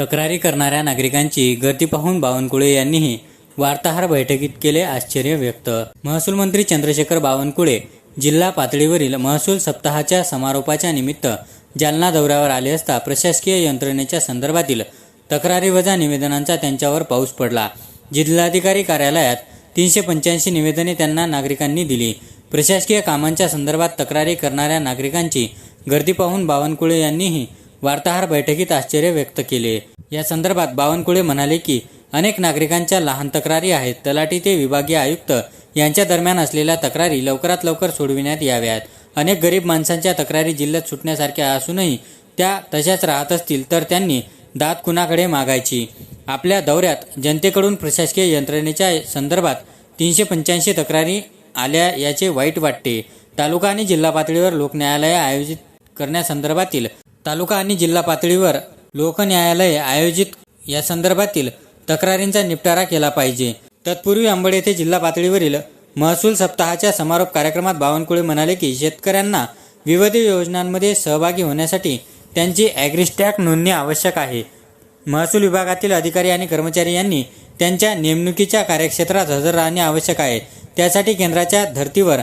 तक्रारी करणाऱ्या नागरिकांची गर्दी पाहून बावनकुळे यांनीही वार्ताहर बैठकीत केले आश्चर्य व्यक्त. महसूल मंत्री चंद्रशेखर बावनकुळे जिल्हा पातळीवरील महसूल सप्ताहाच्या समारोपाच्या निमित्त जालना दौऱ्यावर आले असता प्रशासकीय यंत्रणेच्या संदर्भातील तक्रारी वजा निवेदनांचा त्यांच्यावर पाऊस पडला. जिल्हाधिकारी कार्यालयात तीनशे पंच्याऐंशी निवेदने त्यांना नागरिकांनी दिली. प्रशासकीय कामांच्या संदर्भात तक्रारी करणाऱ्या नागरिकांची गर्दी पाहून बावनकुळे यांनीही वार्ताहर बैठकीत आश्चर्य व्यक्त केले. या संदर्भात बावनकुळे म्हणाले की अनेक नागरिकांच्या लहान तक्रारी आहेत. तलाठी ते विभागीय आयुक्त यांच्या दरम्यान असलेल्या तक्रारी लवकरात लवकर सोडविण्यात याव्यात. अनेक गरीब माणसांच्या तक्रारी जिल्ह्यात सुटण्यासारख्या असूनही त्या तशाच राहत असतील तर त्यांनी दात कुणाकडे मागायची? आपल्या दौऱ्यात जनतेकडून प्रशासकीय यंत्रणेच्या संदर्भात तीनशे पंच्याऐंशी तक्रारी आल्या याचे वाईट वाटते. तालुका आणि जिल्हा पातळीवर लोकन्यायालय आयोजित करण्यासंदर्भातील तालुका आणि जिल्हा पातळीवर लोकन्यायालय आयोजित या संदर्भातील तक्रारींचा निपटारा केला पाहिजे. तत्पूर्वी अंबड येथे जिल्हा पातळीवरील महसूल सप्ताहाच्या समारोप कार्यक्रमात बावनकुळे म्हणाले की शेतकऱ्यांना विविध योजनांमध्ये सहभागी होण्यासाठी त्यांची ॲग्रिस्टॅक नोंदणी आवश्यक आहे. महसूल विभागातील अधिकारी आणि कर्मचारी यांनी त्यांच्या नेमणुकीच्या कार्यक्षेत्रात हजर राहणे आवश्यक आहे. त्यासाठी केंद्राच्या धर्तीवर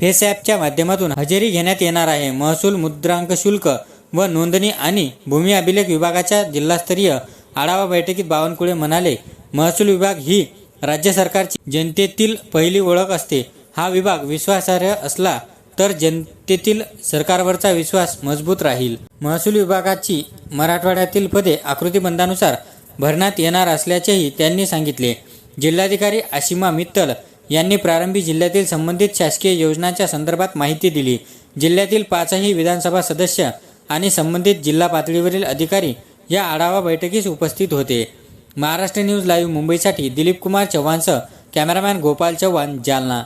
फेस ॲपच्या माध्यमातून हजेरी घेण्यात येणार आहे. महसूल मुद्रांक शुल्क व नोंदणी आणि भूमी अभिलेख विभागाच्या जिल्हास्तरीय आढावा बैठकीत बावनकुळे म्हणाले महसूल विभाग ही राज्य सरकारची जनतेतील पहिली ओळख असते. हा विभाग विश्वासार्ह असला तर जनतेतील सरकारवरचा विश्वास मजबूत राहील. महसूल विभागाची मराठवाड्यातील पदे आकृतीबंधानुसार भरण्यात येणार असल्याचेही त्यांनी सांगितले. जिल्हाधिकारी आशिमा मित्तल यांनी प्रारंभी जिल्ह्यातील संबंधित शासकीय योजनांच्या संदर्भात माहिती दिली. जिल्ह्यातील पाचही विधानसभा सदस्य आणि संबंधित जिल्हा पातळीवरील अधिकारी या आढावा बैठकीस उपस्थित होते. महाराष्ट्र न्यूज लाईव्ह मुंबईसाठी दिलीप कुमार चव्हाणसह कॅमेरामॅन गोपाल चव्हाण जालना.